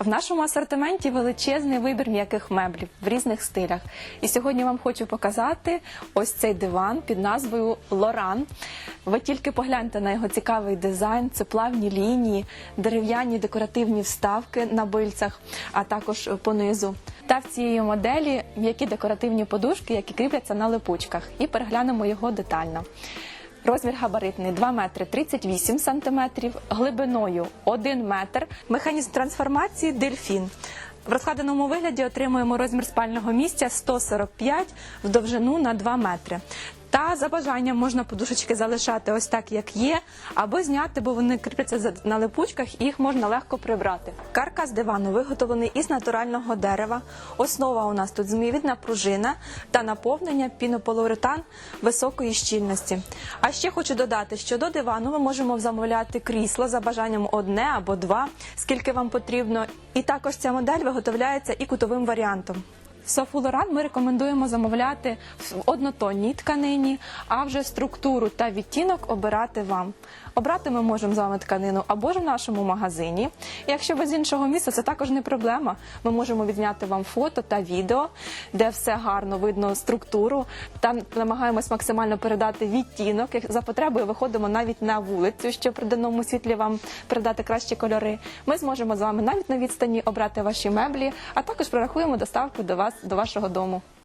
В нашому асортименті величезний вибір м'яких меблів в різних стилях. І сьогодні вам хочу показати ось цей диван під назвою Лоран. Ви тільки погляньте на його цікавий дизайн, це плавні лінії, дерев'яні декоративні вставки на бильцях, а також понизу. Та в цієї моделі м'які декоративні подушки, які кріпляться на липучках. І переглянемо його детально. Розмір габаритний 2 метри 38 сантиметрів, глибиною 1 метр. Механізм трансформації дельфін. В розкладеному вигляді отримуємо розмір спального місця 145 в довжину на 2 метри. Та за бажанням можна подушечки залишати ось так, як є, або зняти, бо вони кріпляться на липучках і їх можна легко прибрати. Каркас дивану виготовлений із натурального дерева. Основа у нас тут змієвідна пружина та наповнення пінополуретан високої щільності. А ще хочу додати, що до дивану ми можемо замовляти крісло за бажанням одне або два, скільки вам потрібно. І також ця модель виготовляється і кутовим варіантом. Софу Лоран ми рекомендуємо замовляти в однотонній тканині, а вже структуру та відтінок обирати вам. Обрати ми можемо з вами тканину або ж в нашому магазині. Якщо ви з іншого міста, це також не проблема. Ми можемо відзняти вам фото та відео, де все гарно видно структуру. Там намагаємось максимально передати відтінок. За потребою виходимо навіть на вулицю, щоб при денному світлі вам передати кращі кольори. Ми зможемо з вами навіть на відстані обрати ваші меблі, а також прорахуємо доставку до вас до вашого дому.